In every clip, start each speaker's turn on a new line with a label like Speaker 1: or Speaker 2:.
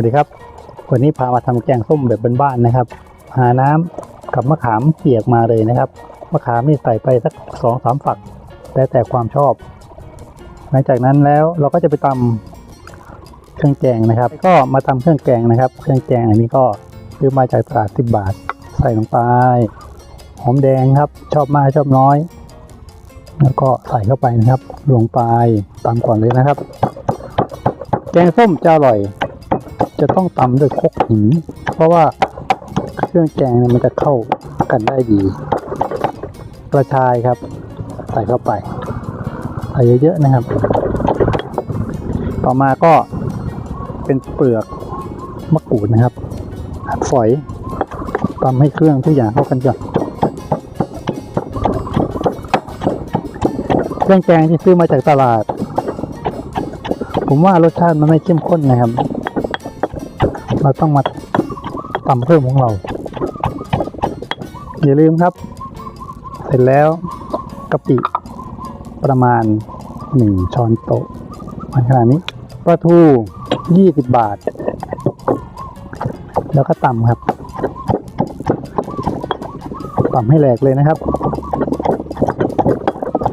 Speaker 1: วัสดีครับ วันนี้พามาทำแกงส้มแบบบ้านๆนะครับ หาน้ำกับมะขามเปียกมาเลยนะครับ มะขามนี่ใส่ไปสักสองสามฝักแล้แต่ความชอบ หลังจากนั้นแล้วเราก็จะไปตำเครื่องแกงนะครับ ก็มาตำเครื่องแกงนะครับ เครื่องแกงอันนี้ก็ซื้อมาจากตลาดสิบบาท ใส่ลงไป หอมแดงครับ ชอบมากชอบน้อย แล้วก็ใส่เข้าไปนะครับ ลงไปตำก่อนเลยนะครับ แกงส้มจะอร่อย จะต้องตำด้วยคกหินเพราะว่าเครื่องแกงเนี่ยมันจะเข้ากันได้ดี กระชายครับ ใส่เข้าไปใส่เยอะๆนะครับ ต่อมาก็เป็นเปลือกมะกรูดนะครับฝอยตำให้เครื่องทุกอย่างเข้ากันก่อนเครื่องแกงที่ซื้อมาจากตลาด ผมว่ารสชาติมันไม่เข้มข้นนะครับ เราต้องมาตำเพิ่มของเรา อย่าลืมครับ เสร็จแล้วกะปิประมาณหนึ่งช้อนโต๊ะมันขนาดนี้ปลาทูยี่สิบบาท แล้วก็ตำครับตำให้แหลกเลยนะครับ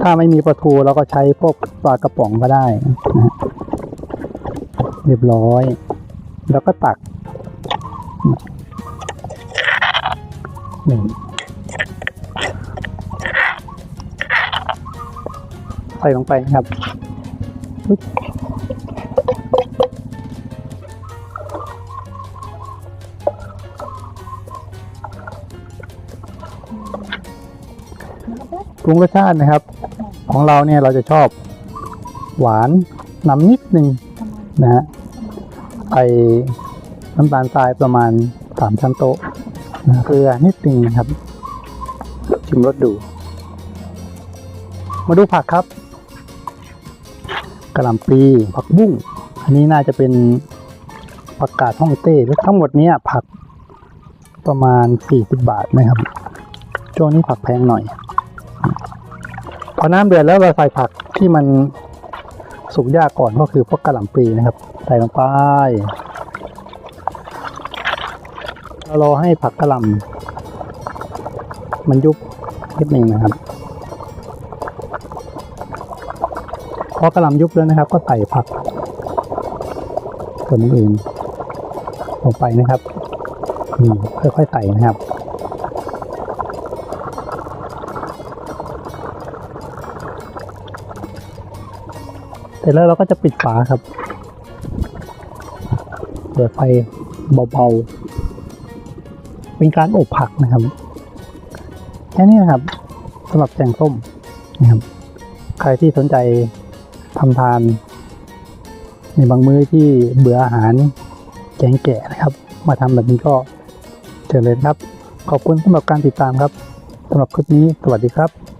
Speaker 1: ถ้าไม่มีปลาทูเราก็ใช้พวกปลากระป๋องก็ได้นะเรียบร้อย แล้วก็ตัก หนึ่งใส่ลงไปครับปรุงรสชาตินะครับ ของเราเนี่ยเราจะชอบหวานนำนิดนึงนะฮะไอน้ำตาลทรายประมาณสามช้นโต๊ะ เกลือนิดนึงนะครับ ชิมรสดู มาดูผักครับกระหล่ำปลีผักบุ้ง อันนี้น่าจะเป็นผักกาดฮ่องเต้ทั้งหมดนี้ผักประมาณ 40 บาทนะครับ ช่วงนี้ผักแพงหน่อย พอน้ำเดือดแล้วเราใส่ผักที่มันสุกยากก่อนก็คือพวกกระหล่ำปลีนะครับ ใส่ลงไป เรารอให้ผักกระหล่ำมันยุบนิดหนึ่งนะครับ พอกระหล่ำยุบแล้วนะครับ ก็ใส่ผักส่วนอื่นลงไปนะครับนี่ค่อยๆใส่นะครับเสร็จแล้วเราก็จะปิดฝาครับ เปิดไฟเบาๆ เป็นการอบผักนะครับแค่นี้นะครับสำหรับแกงส้มนะครับ ใครที่สนใจทำทาน ในบางมื้อที่เบื่ออาหารแกงแก่นะครับ มาทำแบบนี้ก็เจริญครับ ขอบคุณสำหรับการติดตามครับสำหรับคลิปนี้สวัสดีครับ